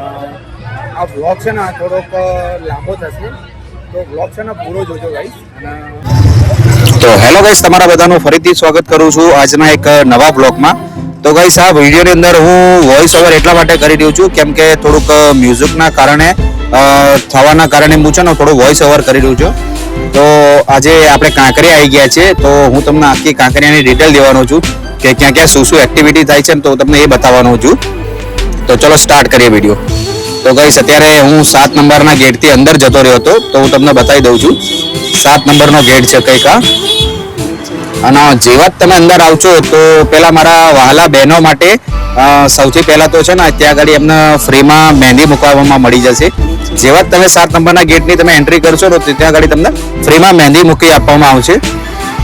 આ બ્લોગ છે ને થોડોક લાંબો થશે. તો બ્લોગ છે ને પૂરો જોજો ગાઈસ અને તો હેલો ગાઈસ તમારા બધાનું ફરીથી સ્વાગત કરું છું આજના એક નવા બ્લોગમાં તો ગાઈસ આ વિડીયોની અંદર હું વોઇસ ઓવર એટલા માટે કરી રહ્યો છું, કેમ કે થોડુંક મ્યુઝિકના કારણે થવાના કારણે હું છે ને થોડું વોઇસ ઓવર કરી રહ્યો છું. તો આજે આપણે કાંકરિયા આવી ગયા છે તો હું તમને આખી કાંકરિયાની ડિટેલ દેવાનો છું, કે ક્યાં ક્યાં શું શું એક્ટિવિટી થાય છે તો તમને એ બતાવવાનો છું. તો ચલો સ્ટાર્ટ કરીએ વીડિયો તો ગઈશ અત્યારે હું સાત નંબરના ગેટથી અંદર જતો રહ્યો હતો, તો હું તમને બતાવી દઉં છું. સાત નંબરનો ગેટ છે કંઈક આ. અને જેવા જ તમે અંદર આવશો, તો પહેલાં મારા વહાલા બહેનો માટે સૌથી પહેલાં તો છે ને ત્યાં આગળ એમને ફ્રીમાં મહેંદી મૂકવામાં મળી જશે. જેવા જ તમે સાત નંબરના ગેટની તમે એન્ટ્રી કરશો, તો ત્યાં આગળ તમને ફ્રીમાં મહેંદી મૂકી આપવામાં આવશે.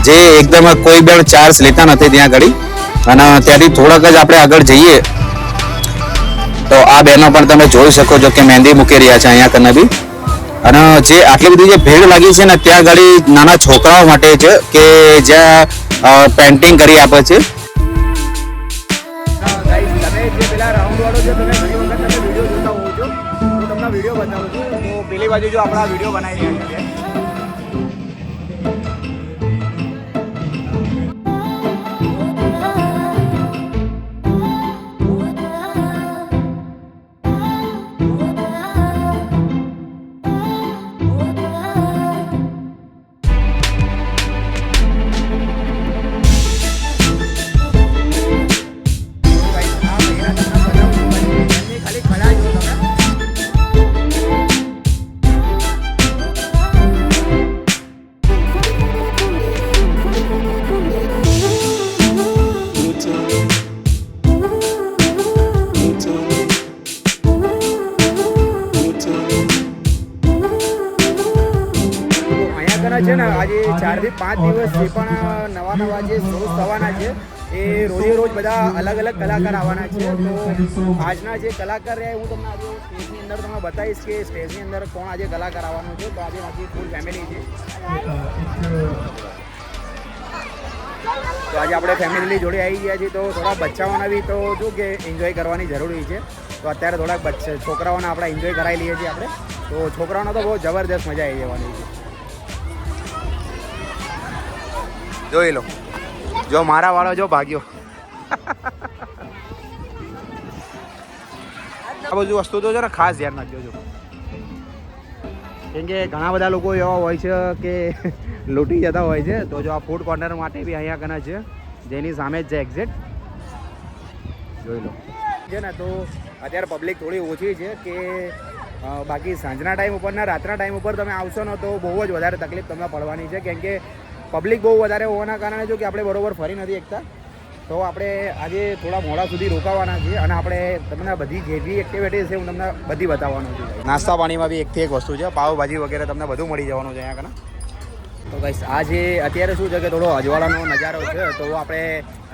જે એકદમ કોઈ પણ ચાર્જ લેતા નથી ત્યાં આગળ. અને ત્યાંથી થોડાક જ આપણે આગળ જઈએ તો આ બહેનો પણ તમે જોઈ શકો છો કે મહેંદી મૂકી રહ્યા છે અહીંયા કને બી અને જે આટલી બધી જે ભીડ લાગી છે ને, ત્યાં ગાડી નાના છોકરાઓ માટે છે કે જ્યાં પેન્ટિંગ કરી આપે છે. પેલી બાજુ જો આપણા વીડિયો બનાવી રહ્યા અહીંયા છે ને, આજે ચારથી પાંચ દિવસ જે પણ નવા નવા જે શોઝ થવાના છે, એ રોજે રોજ બધા અલગ અલગ કલાકાર આવવાના છે. તો આજના જે કલાકાર રહ્યા, હું તમને આજે સ્ટેજની અંદર તમને બતાવીશ કે સ્ટેજની અંદર કોણ આજે કલાકાર આવવાનું છે. તો આજે મારી ફૂલ ફેમિલી છે. તો આજે આપણે ફેમિલી જોડે આવી ગયા છીએ. તો થોડા બચ્ચાઓને બી તો શું કે એન્જોય કરવાની જરૂરી છે. તો અત્યારે થોડાક બચ્ચા, છોકરાઓને આપણે એન્જોય કરાવી લઈએ છીએ આપણે. તો છોકરાઓને તો બહુ જબરદસ્ત મજા આવી જવાની છે. જોઈ લો. જો મારા વાળો જો ભાગ્યો. આ બધું વસ્તુ તો છે ને ખાસ ધ્યાન રાખજો જો. કેમ કે ઘણા બધા લોકો એવા હોય છે કે લૂંટી જતા હોય છે. તો જો આ ફૂડ કોર્નર માટે બી અહીંયા ઘણા છે. જેની સામે જ છે એક્ઝેક્ટ જોઈ લો. છે ને તો અત્યારે પબ્લિક થોડી ઓછી છે કે બાકી સાંજના ટાઈમ ઉપર ને રાતના ટાઈમ ઉપર તમે આવશો ને તો બહુ જ વધારે તકલીફ તમને પડવાની છે. કેમ કે પબ્લિક બહુ વધારે હોવાના કારણે જો કે આપણે બરોબર ફરી નથી એકતા. તો આપણે આજે થોડા મોડા સુધી રોકાવાના છીએ અને આપણે તમને બધી જે બી એક્ટિવિટી છે, હું તમને બધી બતાવવાનું છું. નાસ્તા પાણીમાં બી એકથી એક વસ્તુ છે. પાવભાજી વગેરે તમને બધું મળી જવાનું છે અહીંયા કને. તો ગાઈસ આજે અત્યારે શું છે કે થોડો અજવાળાનો નજારો છે, તો આપણે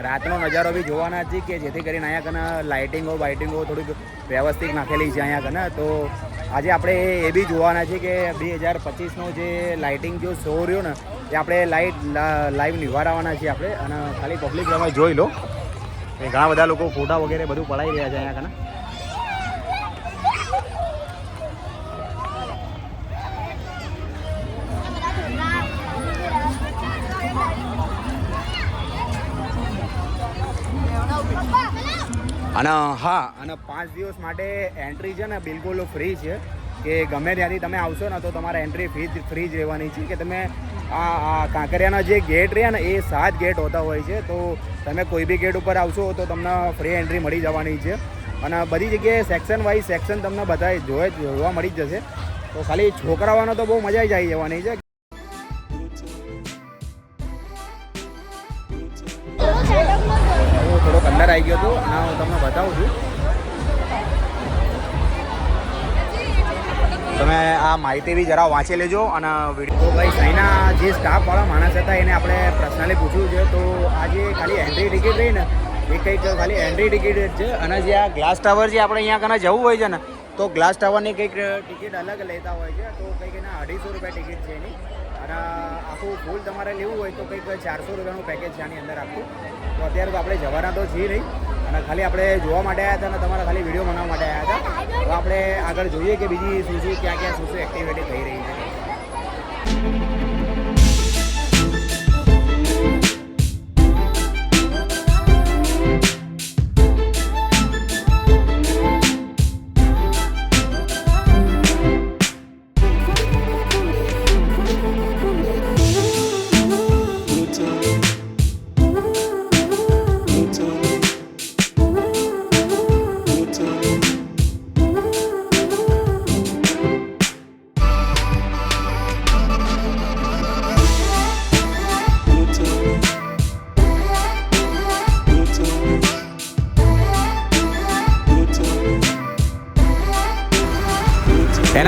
રાતનો નજારો બી જોવાના છીએ કે જેથી કરીને અહીંયા કને લાઇટિંગો બાઇટિંગો થોડીક વ્યવસ્થિત નાખેલી છે અહીંયા કને. તો આજે આપણે એ બી જોવાના છે કે બે હજાર પચીસનો જે લાઇટિંગ જો શો રહ્યો ને, એ આપણે લાઇટ લાઈવ નિવારવાના છીએ આપણે. અને ખાલી પબ્લિક તમે જોઈ લો. એ ઘણા બધા લોકો ફોટા વગેરે બધું પડાવી રહ્યા છે અહીંયા કને. અને હા. અને પાંચ દિવસ માટે એન્ટ્રી છે ને બિલકુલ ફ્રી છે. કે ગમે ત્યાંથી તમે આવશો ને તો તમારે એન્ટ્રી ફ્રી ફ્રી જ રહેવાની છે. કે તમે આ આ કાંકરિયાના જે ગેટ રહ્યા ને એ સાત ગેટ હોતા હોય છે. તો તમે કોઈ બી ગેટ ઉપર આવશો તો તમને ફ્રી એન્ટ્રી મળી જવાની છે. અને બધી જગ્યાએ સેક્શન વાઇઝ સેક્શન તમને બધા જોવે જોવા મળી જ જશે. તો ખાલી છોકરાઓનો તો બહુ મજા આવી જવાની છે. બતાવું છું. તમે આ માહિતી બી જરા વાંચી લેજો અને વીડિયો ભાઈ અહીંના જે સ્ટાફવાળા માણસ હતા, એને આપણે પર્સનલી પૂછ્યું છે, તો આ જે ખાલી એન્ટ્રી ટિકિટ રહી ને, એ કંઈક ખાલી એન્ટ્રી ટિકિટ છે. અને જે આ ગ્લાસ ટાવર જે આપણે અહીંયા કને જવું હોય છે ને, તો ગ્લાસ ટાવરની કંઈક ટિકિટ અલગ લેતા હોય છે, તો કંઈક એના અઢીસો રૂપિયા ટિકિટ છે એની. આખું ફૂલ તમારે લેવું હોય તો કંઈક ચારસો રૂપિયાનું પેકેજ છે આની અંદર આખું. તો અત્યારે તો આપણે જવાના તો છીએ નહીં, અને ખાલી આપણે જોવા માટે આવ્યા હતા અને તમારા ખાલી વીડિયો બનાવવા માટે આવ્યા હતા. તો આપણે આગળ જોઈએ કે બીજી શું શું, ક્યાં ક્યાં શું શું એક્ટિવિટી થઈ રહી છે.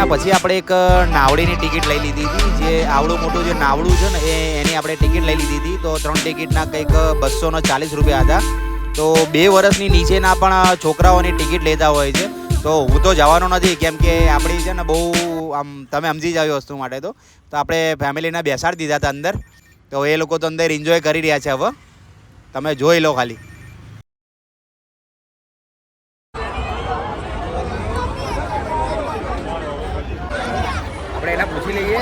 એના પછી આપણે એક નાવડીની ટિકિટ લઈ લીધી હતી, જે આવડું મોટું જે નાવડું છે ને, એ, એની આપણે ટિકિટ લઈ લીધી હતી. તો ત્રણ ટિકિટના કંઈક બસો ને ચાલીસ રૂપિયા હતા. તો બે વર્ષની નીચેના પણ છોકરાઓની ટિકિટ લેતા હોય છે. તો હું તો જવાનો નથી, કેમ કે આપણી છે ને બહુ, આમ, તમે સમજી જાવ વસ્તુ માટે તો. તો આપણે ફેમિલીને બેસાડી દીધા હતા અંદર. તો એ લોકો તો અંદર એન્જોય કરી રહ્યા છે હવે. તમે જોઈ લો ખાલી આપણે એના પૂછી લઈએ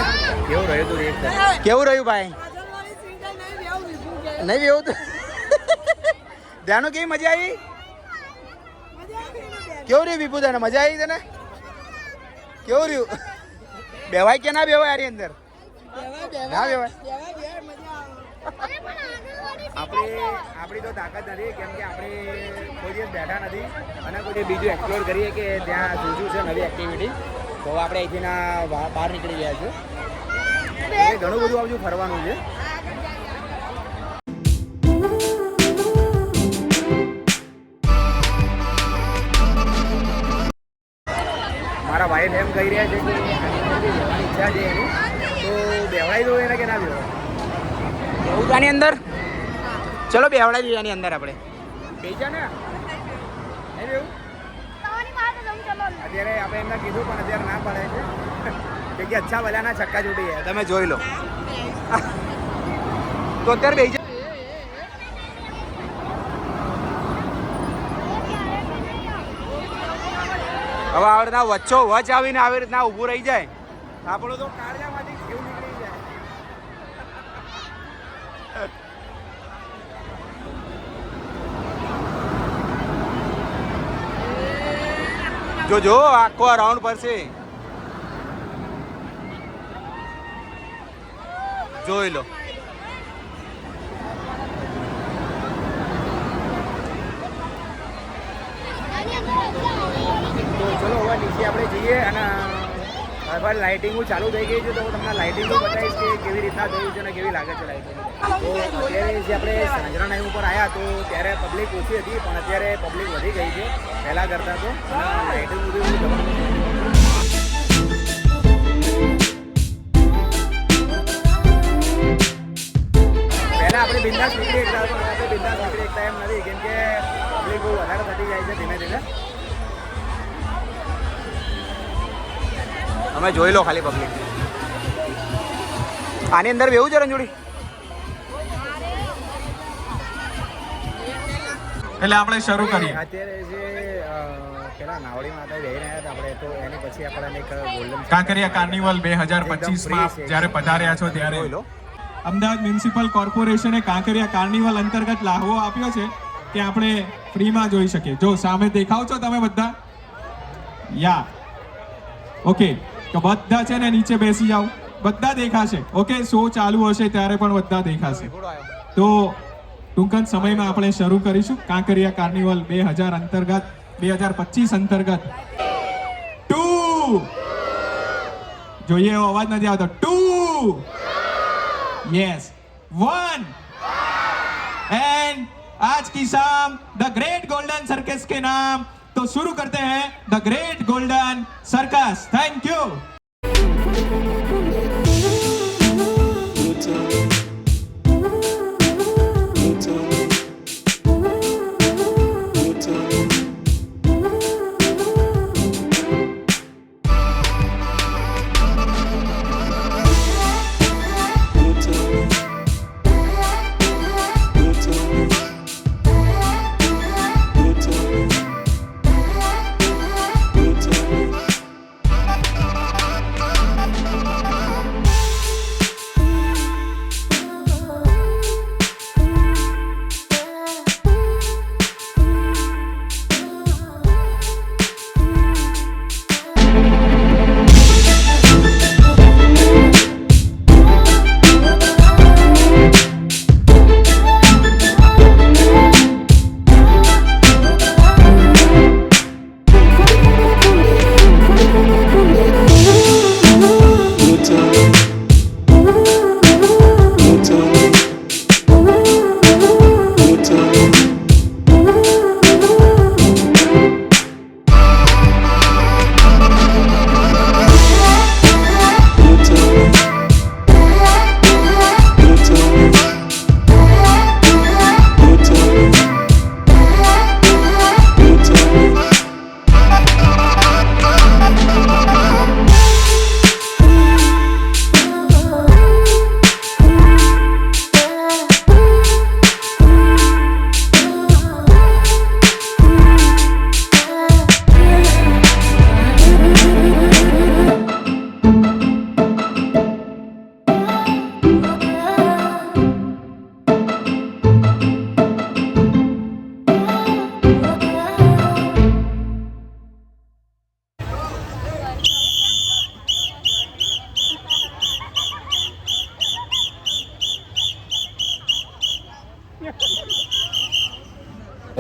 કેવું રહ્યું તું રેટ કેવું રહ્યું ભાઈ? નહીં એવું તો? ધ્યાનો કેવી મજા આવી? કેવું રહ્યું વિપુ તને? મજા આવી તને? કેવું રહ્યું? બેવાય કે ના બેવાય આની અંદર? ના બેવાય. આપણે આપણી તો તાકાત નથી કેમ કે આપણે કોઈ દિવસ બેઠા નથી અને કોઈ બીજું એક્સપ્લોર કરીએ કે ત્યાં શું શું છે નવી એક્ટિવિટી તો આપણે અહીંથી બહાર નીકળી ગયા છે એટલે ઘણું બધું આવજો ફરવાનું છે. મારા વાઈફ એમ કહી રહ્યા છે કે ઈચ્છા છે એની. તો બેવડાવી દો એને કે ના બેવડાવ એવું આની અંદર? ચલો બેવડાવી દઈએ આની અંદર આપણે. બેસા ને. નહીં અત્યારે આપણે એમને કીધું પણ અત્યારે ના પડે છે. કે અચ્છા ભલાના છક્કા છૂટી ગયા. તમે જોઈ લો. તો અત્યારે બેસી હવે આવી રીતના વચ્ચો વચ આવીને આવી રીતના ઊભું રહી જાય. આપણું તો કાળજામાંથી જીવ નીકળી જાય. જો જો આખો રાઉન્ડ પડશે જોઈ લો. તો ચલો આપણે જઈએ અને હવે લાઇટિંગો ચાલુ થઈ ગઈ છે, તો હું તમને લાઇટિંગો બતાવીશ કે કેવી રીતના થયું છે અને કેવી લાગે છે લાઇટિંગ તો અત્યારે જે આપણે સાંજરા ટાઈમ ઉપર આવ્યા તો ત્યારે પબ્લિક ઓછી હતી, પણ અત્યારે પબ્લિક વધી ગઈ છે, પહેલાં કરતાં તો. લાઇટિંગ બધું આપણે બિંદાસ નીકળી એકતા આપણે બિંદાસ નીકળી એકતા એમ નથી. કેમ કે પબ્લિક બહુ વધારે થતી જાય છે ધીમે ધીમે. અમે જોઈ લો ખાલી પબ્લિક આની અંદર બેવું છે રંજુડી એટલે આપણે શરૂ કરીએ. અત્યારે જે પેલા નાવડી માતા બેહીને આવ્યા હતા આપણે તો એની પછી આપણે એક ગોલ્ડન કાંકરિયા કાર્નિવલ બે હજાર પચીસમાં જ્યારે પધાર્યા છો ત્યારે. અમદાવાદ મ્યુનિસિપલ કોર્પોરેશને કાંકરિયા કાર્નિવલ અંતર્ગત લાહવો આપ્યો છે કે આપણે ફ્રીમાં જોઈ શકીએ. જો સામે દેખાવ છો તમે બધા? યા. ઓકે. તો બધા છે ને નીચે બેસી જાઓ. બધા દેખાશે. ઓકે, શો ચાલુ હશે ત્યારે પણ બધા દેખાશે. તો ટૂંક જ સમયમાં આપણે શરૂ કરીશું. કાંકરિયા કાર્નિવલ બે હજાર અંતર્ગત, બે હજાર પચીસ અંતર્ગત. ટુ. જોઈએ એવો અવાજ નથી આવતો. ટુ. यस वन एंड आज की शाम द ग्रेट गोल्डन सर्कस के नाम तो शुरू करते हैं the great golden circus thank you to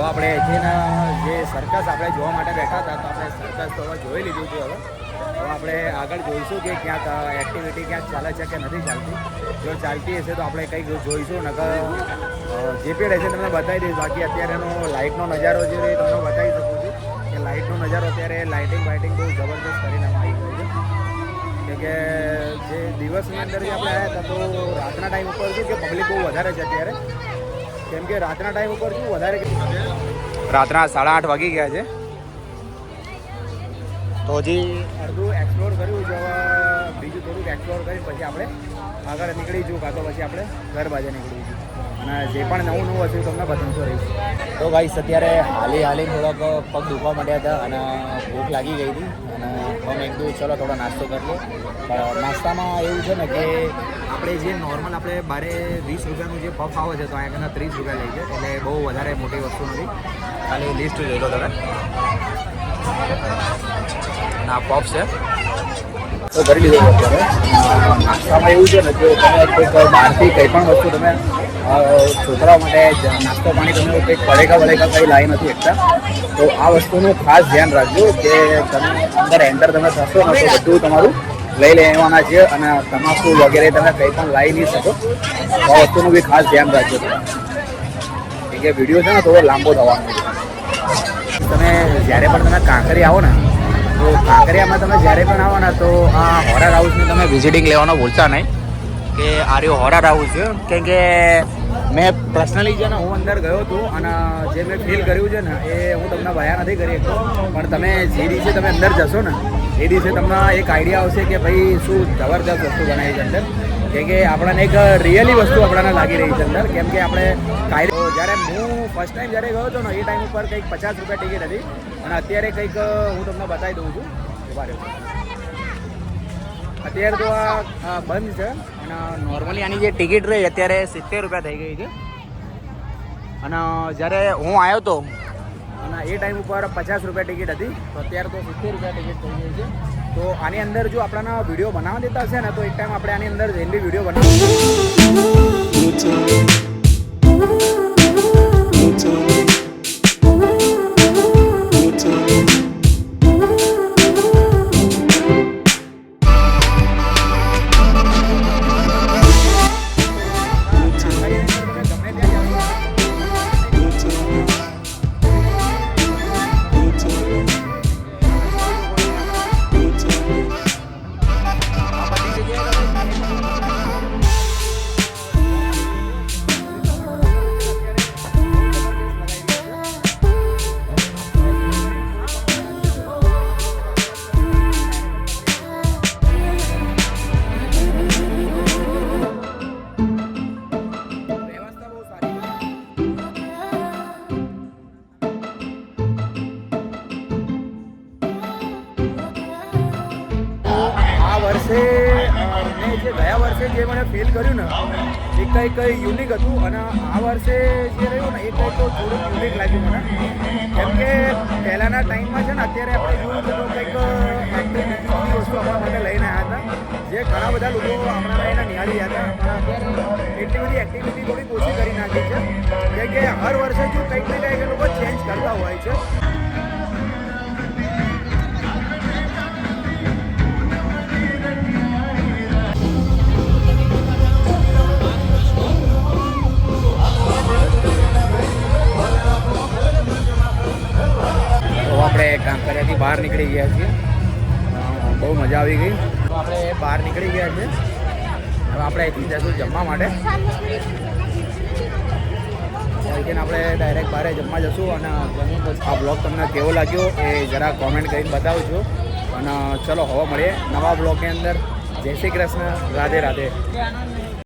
આપણે અહીંના જે સર્કસ આપણે જોવા માટે બેઠા હતા, તો આપણે સર્કસ તો હવે જોઈ લીધું છે હવે. હવે આપણે આગળ જોઈશું કે ક્યાંક એક્ટિવિટી ક્યાંક ચાલે છે કે નથી ચાલતી. જો ચાલતી હશે તો આપણે કંઈક જોઈશું, નકર જે પી રહેશે તમને બતાવી દઈશ. બાકી અત્યારેનો લાઇટનો નજારો જે તમને બતાવી શકું છું કે લાઇટનો નજારો અત્યારે લાઇટિંગ વાઇટિંગ બહુ જબરદસ્ત કરીને આવી ગયું છે. કે જે દિવસની અંદર જે આપણે આવ્યા તો રાતના ટાઈમ ઉપર શું કે પબ્લિક બહુ વધારે છે અત્યારે. કેમ કે રાતના ટાઈમ ઉપર શું વધારે રાતના સાડા આઠ વાગી ગયા છે. તો હજી અડધું એક્સપ્લોર કર્યું છે હવે બીજું થોડુંક એક્સપ્લોર કરી પછી આપણે આગળ નીકળીશું કાં તો પછી આપણે ઘર બાજુ નીકળીશું. અને જે પણ નવું નવું હશે તમને બતાવતો રહીશ તો ગાઈસ અત્યારે હાલી હાલી થોડોક પગ દુખવા માંડ્યા હતા અને ભૂખ લાગી ગઈ હતી. અને અમે એક દુ ચલો થોડો નાસ્તો કરી લો પણ નાસ્તામાં એવું છે ને કે આપણે જે નોર્મલ આપણે બારે વીસ રૂપિયાનું જે પફ આવે છે, તો અહીંયા ત્રીસ રૂપિયા લઈ છે એટલે બહુ વધારે મોટી વસ્તુ નથી. ખાલી લિસ્ટ જોઈ લો તમે. ના પફ છે. તો કરી લીધો નાસ્તામાં એવું છે ને કે તમે કોઈક બહારથી કંઈ પણ વસ્તુ તમે છોકરાઓ માટે નાસ્તો પાણી તમે કંઈક પડેકા વડેકા કંઈ લાવી નથી એકતા તો આ વસ્તુનું ખાસ ધ્યાન રાખજો કે તમે અંદર એન્ટર તમે થશો ને, તો બધું તમારું લઈ લેવાના છે અને તમાકુ વગેરે તમે કંઈ પણ લાવી નહીં શકો. તો વસ્તુનું બી ખાસ ધ્યાન રાખજો. કેમ કે વીડિયો છે ને, થોડો લાંબો થવાનો તમે જ્યારે પણ તમે કાંકરી આવો ને, તો કાંકરિયામાં તમે જ્યારે પણ આવો ને, તો આ હોરર હાઉસની તમે વિઝિટિંગ લેવાનો ભૂલતા નહીં. કે આ રહ્યો હોરર હાઉસ છે. કેમ કે મેં પર્સનલી છે ને હું અંદર ગયો હતો અને જે મેં ફીલ કર્યું છે ને એ હું તમને બયા નથી કરી પણ તમે જે દિવસે તમે અંદર જશો ને, એ દિવસે તમને એક આઈડિયા આવશે કે ભાઈ શું જબરદસ્ત વસ્તુ બનાવી છે અંદર. કેમ કે આપણને એક રિયલી વસ્તુ આપણને લાગી રહી છે અંદર. કેમ કે આપણે કાયદો જ્યારે હું ફર્સ્ટ ટાઈમ જ્યારે ગયો હતો ને, એ ટાઈમ ઉપર કંઈક પચાસ રૂપિયા ટિકિટ હતી. અને અત્યારે કંઈક હું તમને બતાવી દઉં છું. ઊભા અત્યારે તો આ બંધ છે. અને નોર્મલી આની જે ટિકિટ રહી અત્યારે સિત્તેર રૂપિયા થઈ ગઈ છે. અને જ્યારે હું આવ્યો હતો અને એ ટાઈમ ઉપર પચાસ રૂપિયા ટિકિટ હતી, તો અત્યારે તો સિત્તેર રૂપિયા ટિકિટ થઈ ગઈ છે. તો આની અંદર જો આપણાના વીડિયો બનાવવા દેતા હશે ને, તો એક ટાઈમ આપણે આની અંદર જઈને વીડિયો બનાવી એ કંઈ કંઈ યુનિક હતું અને આ વર્ષે જે રહ્યું ને, એ કંઈક તો થોડુંક યુનિક લાગ્યું મને. કેમ કે પહેલાંના ટાઈમમાં છે ને, અત્યારે આપણે જોયું તો કંઈક બધી વસ્તુ આપણા માટે લઈને આવ્યા હતા. જે ઘણા બધા લોકો આપણા એના નિહાળી રહ્યા હતા. અત્યારે એટલી બધી એક્ટિવિટી થોડીક ઓછી કરી નાખી છે. કે હર વર્ષે જો કંઈક ને કંઈક લોકો ચેન્જ કરતા હોય છે. બહાર નીકળી ગયા છીએ. બહુ મજા આવી ગઈ. આપણે બહાર નીકળી ગયા છીએ. હવે આપણે અહીંથી જઈશું જમવા માટે. આપણે ડાયરેક્ટ બહાર જમવા જશું અને આ બ્લોગ તમને કેવો લાગ્યો એ જરા કોમેન્ટ કરીને બતાવજો. અને ચલો હવે મળીએ નવા બ્લોગની અંદર. જય શ્રી કૃષ્ણ. રાધે રાધે.